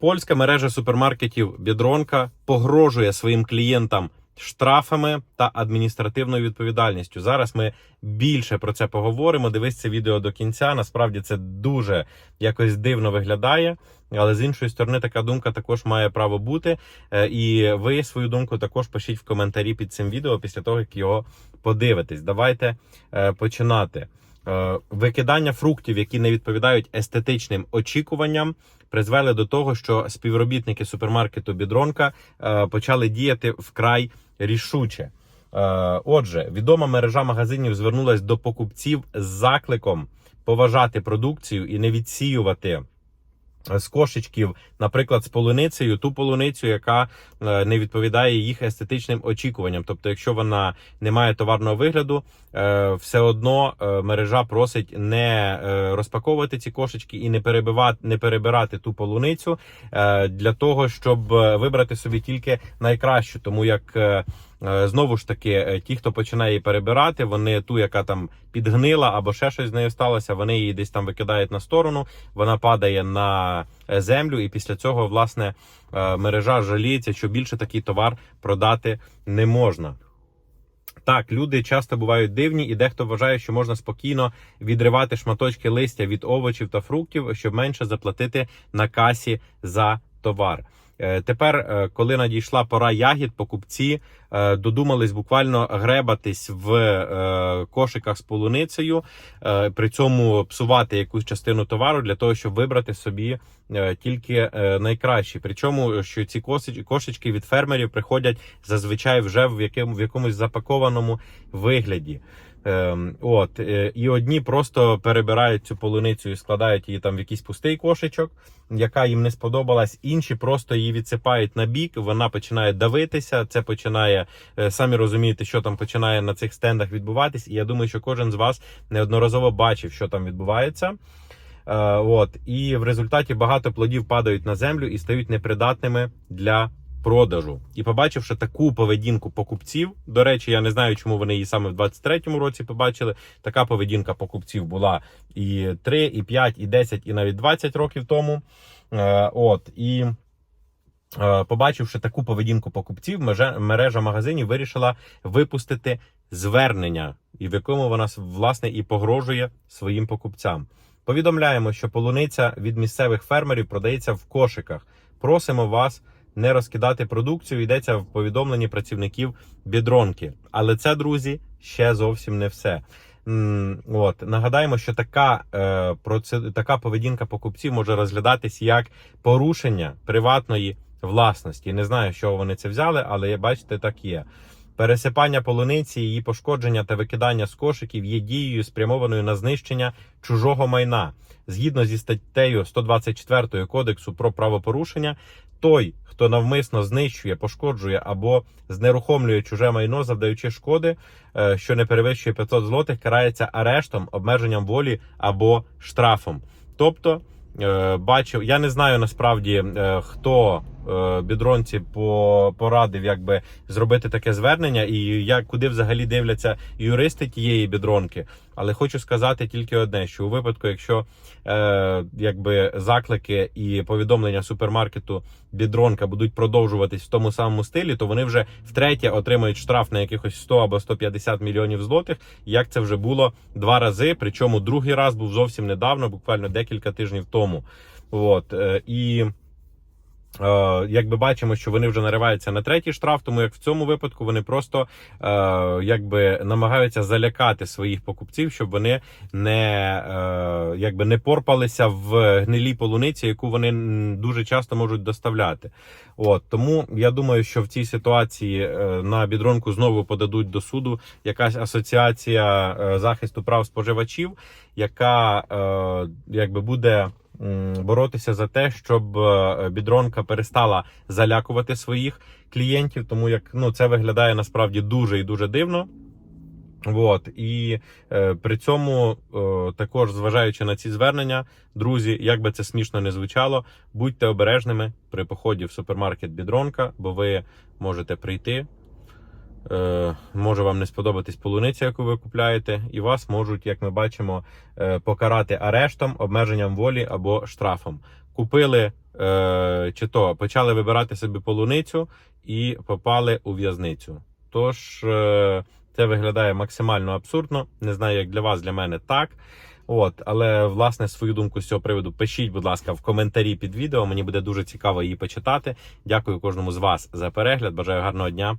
Польська мережа супермаркетів Бідронка погрожує своїм клієнтам штрафами та адміністративною відповідальністю. Зараз ми більше про це поговоримо. Дивись це відео до кінця. Насправді це дуже якось дивно виглядає. Але з іншої сторони, така думка також має право бути. Е, І ви свою думку також пишіть в коментарі під цим відео після того, як його подивитесь. Давайте е, починати. Е, Викидання фруктів, які не відповідають естетичним очікуванням, призвели до того, що співробітники супермаркету Бідронка е, почали діяти вкрай рішуче. Е, Отже, відома мережа магазинів звернулася до покупців з закликом поважати продукцію і не відсіювати з кошечків, наприклад, з полуницею, ту полуницю, яка е, не відповідає їх естетичним очікуванням. Тобто, якщо вона не має товарного вигляду, е, все одно е, мережа просить не е, розпаковувати ці кошечки і не перебивати, не перебирати ту полуницю е, для того, щоб е, вибрати собі тільки найкращу, тому як. Е, Знову ж таки, е, ті, хто починає її перебирати, вони ту, яка там підгнила або ще щось з нею сталося, вони її десь там викидають на сторону, вона падає на е, землю, і після цього власне мережа жаліється, що більше такий товар продати не можна. Так, люди часто бувають дивні, і дехто вважає, що можна спокійно відривати шматочки листя від овочів та фруктів, щоб менше заплатити на касі за товар. Е, Тепер, е, коли надійшла пора ягід, покупці е, додумались буквально гребатись в кошиках з полуницею, при цьому псувати якусь частину товару для того, щоб вибрати собі тільки найкращі. Причому, що ці кошечки від фермерів приходять зазвичай вже в якому в якомусь запакованому вигляді. Ем, от е, і одні просто перебирають цю полуницю і складають її там в якийсь пустий кошечок, яка їм не сподобалась. Інші просто її відсипають на бік. Вона починає давитися. Це починає е, самі розумієте, що там починає на цих стендах відбуватись. І я думаю, що кожен з вас неодноразово бачив, що там відбувається. Е, От і в результаті багато плодів падають на землю і стають непридатними для продажу. І побачивши таку поведінку покупців, до речі, я не знаю, чому вони її саме в 23-му році побачили. Така поведінка покупців була і 3, і 5, і 10, і навіть 20 років тому. Е, От і. е, Побачивши таку поведінку покупців, мережа магазинів вирішила випустити звернення, і в якому вона власне і погрожує своїм покупцям. Повідомляємо, що полуниця від місцевих фермерів продається в кошиках. Просимо вас не розкидати продукцію. Йдеться в повідомленні працівників бідронки. Але це, друзі, ще зовсім не все. От нагадаємо, що така, е, проце- така поведінка покупців може розглядатись як порушення приватної власності. Не знаю, що вони це взяли, але бачите, так є. Пересипання полуниці, її пошкодження та викидання з кошиків є дією спрямованою на знищення чужого майна. Згідно зі статтею 124 Кодексу про правопорушення, той, хто навмисно знищує, пошкоджує або знерухомлює чуже майно, завдаючи шкоди, е, що не перевищує 500 злотих, карається арештом, обмеженням волі або штрафом. Тобто, е, бачив, я не знаю насправді е, хто бідронці по порадив, якби зробити таке звернення, і як куди взагалі дивляться юристи тієї бідронки. Але хочу сказати тільки одне: що у випадку, якщо е, якби заклики і повідомлення супермаркету бідронка будуть продовжуватись в тому самому стилі, то вони вже втретє отримають штраф на якихось 100 або 150 мільйонів злотих. Як це вже було два рази. Причому другий раз був зовсім недавно, буквально декілька тижнів тому. От е, і. Е, якби бачимо, що вони вже нариваються на третій штраф, тому як в цьому випадку вони просто е, якби намагаються залякати своїх покупців, щоб вони не е, якби не порпалися в гнилій полуниці, яку вони дуже часто можуть доставляти. От тому я думаю, що в цій ситуації на бідронку знову подадуть до суду якась асоціація захисту прав споживачів, яка якби буде боротися за те, щоб е, бідронка перестала залякувати своїх клієнтів, тому як ну це виглядає насправді дуже і дуже дивно. От і е, при цьому, е, також зважаючи на ці звернення, друзі, як би це смішно не звучало, будьте обережними при поході в супермаркет Бідронка, бо ви можете прийти може вам не сподобатись полуниця, яку ви купляєте, і вас можуть, як ми бачимо, е, покарати арештом, обмеженням волі або штрафом. Купили е, чи то почали вибирати собі полуницю і попали у в'язницю. Тож е, це виглядає максимально абсурдно. Не знаю, як для вас, для мене так. От, але власне свою думку з цього приводу пишіть, будь ласка, в коментарі під відео. Мені буде дуже цікаво її почитати. Дякую кожному з вас за перегляд. Бажаю гарного дня